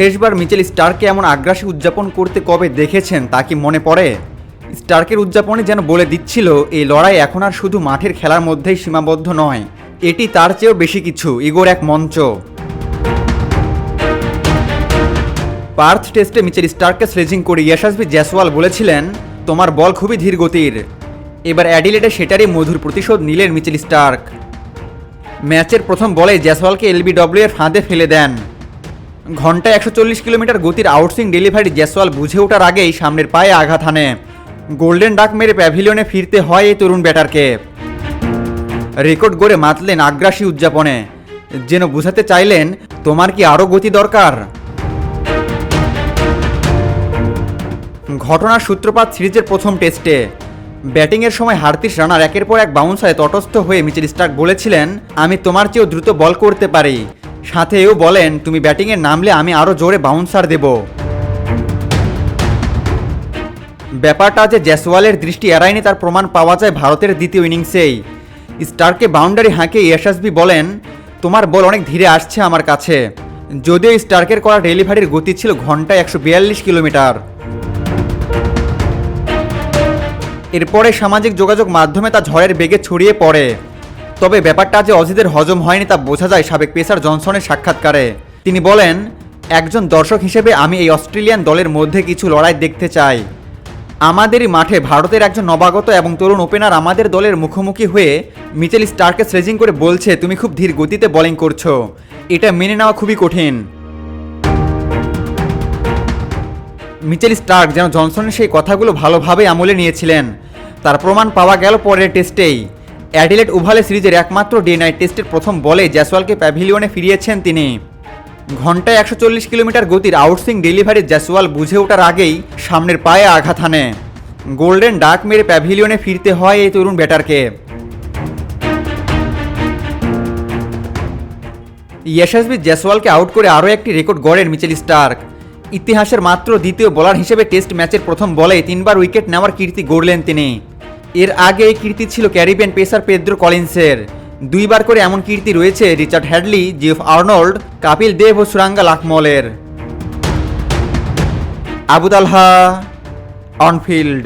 শেষবার মিচেল স্টারকে এমন আগ্রাসী উদযাপন করতে কবে দেখেছেন তা কি মনে পড়ে? স্টার্কের উদযাপনে যেন বলে দিচ্ছিল, এই লড়াই এখন আর শুধু মাঠের খেলার মধ্যেই সীমাবদ্ধ নয়, এটি তার চেয়েও বেশি কিছু, ইগোর এক মঞ্চ। পার্থ টেস্টে মিচেল স্টার্ককে স্লেজিং করে ইয়াশাসবি জয়সওয়াল বলেছিলেন, তোমার বল খুবই ধীর গতির। এবার অ্যাডিলেটে সেটারই মধুর প্রতিশোধ নিলেন মিচেল স্টার্ক। ম্যাচের প্রথম বলে জয়সওয়ালকে এলবিডব্লিউ এর ফাঁদে ফেলে দেন। ঘন্টায় একশো চল্লিশ কিলোমিটার গতির আউটসিং ডেলিভারি জয়সওয়াল বুঝে ওঠার আগেই সামনের পায়ে আঘাত হানে। গোল্ডেন ডাক মেরে প্যাভিলিয়নে ফিরতে হয় এই তরুণ ব্যাটারকে। রেকর্ড গড়ে মাতলেন আগ্রাসী উদযাপনে। যেন বুঝাতে চাইলেন, তোমার কি আরও গতি দরকার? ঘটনার সূত্রপাত সিরিজের প্রথম টেস্টে। ব্যাটিংয়ের সময় হার্তিস রানার একের পর এক বাউন্সারে তটস্থ হয়ে মিচেল স্টার্ক বলেছিলেন, আমি তোমার চেয়েও দ্রুত বল করতে পারি। সাথে এও বলেন, তুমি ব্যাটিংয়ে নামলে আমি আরও জোরে বাউন্সার দেব। ব্যাপারটা যে জয়সওয়ালের দৃষ্টি এড়ায়নি তার প্রমাণ পাওয়া যায় ভারতের দ্বিতীয় ইনিংসেই। স্টারকে বাউন্ডারি হাঁকে ইয়াশাসবি বলেন, তোমার বল অনেক ধীরে আসছে আমার কাছে। যদিও স্টার্কের করা ডেলিভারির গতি ছিল ঘন্টায় একশো বিয়াল্লিশ কিলোমিটার। এরপরে সামাজিক যোগাযোগ মাধ্যমে তা ঝড়ের বেগে ছড়িয়ে পড়ে। তবে ব্যাপারটা যে অজিদের হজম হয়নি তা বোঝা যায় সাবেক পেসার জনসনের সাক্ষাৎকারে। তিনি বলেন, একজন দর্শক হিসেবে আমি এই অস্ট্রেলিয়ান দলের মধ্যে কিছু লড়াই দেখতে চাই। আমাদেরই মাঠে ভারতের একজন নবাগত এবং তরুণ ওপেনার আমাদের দলের মুখোমুখি হয়ে মিচেল স্টারকে স্ট্রেচিং করে বলছে, তুমি খুব ধীর গতিতে বোলিং করছ। এটা মেনে নেওয়া খুবই কঠিন। মিচেল স্টার্ক যেন জনসনের সেই কথাগুলো ভালোভাবে আমলে নিয়েছিলেন। তার প্রমাণ পাওয়া গেল পরের টেস্টেই। অ্যাডিলেট ওভালে সিরিজের একমাত্র ডে নাইট টেস্টের প্রথম বলে জ্যাসওয়ালকে প্যাভিলিয়নে ফিরিয়েছেন তিনি। ঘন্টায় একশো চল্লিশ কিলোমিটার গতির আউটসুইং ডেলিভারি জয়সওয়াল বুঝে ওঠার আগেই সামনের পায়ে আঘাত হানে। গোল্ডেন ডাক মেরে প্যাভিলিয়নে ফিরতে হয় এই তরুণ ব্যাটারকে। ইয়াশাসবি জয়সওয়ালকে আউট করে আরও একটি রেকর্ড গড়েন মিচেল স্টার্ক। ইতিহাসের মাত্র দ্বিতীয় বোলার হিসেবে টেস্ট ম্যাচের প্রথম বলে তিনবার উইকেট নেওয়ার কীর্তি গড়লেন তিনি। এর আগে এই কীর্তি ছিল ক্যারিবিয়ান পেসার পেদ্রো কলিন্সের। দুইবার করে এমন কীর্তি রয়েছে Richard Hadlee, Geoff Arnold, Kapil Dev O Suranga লাকমলের। Abudalha, on field.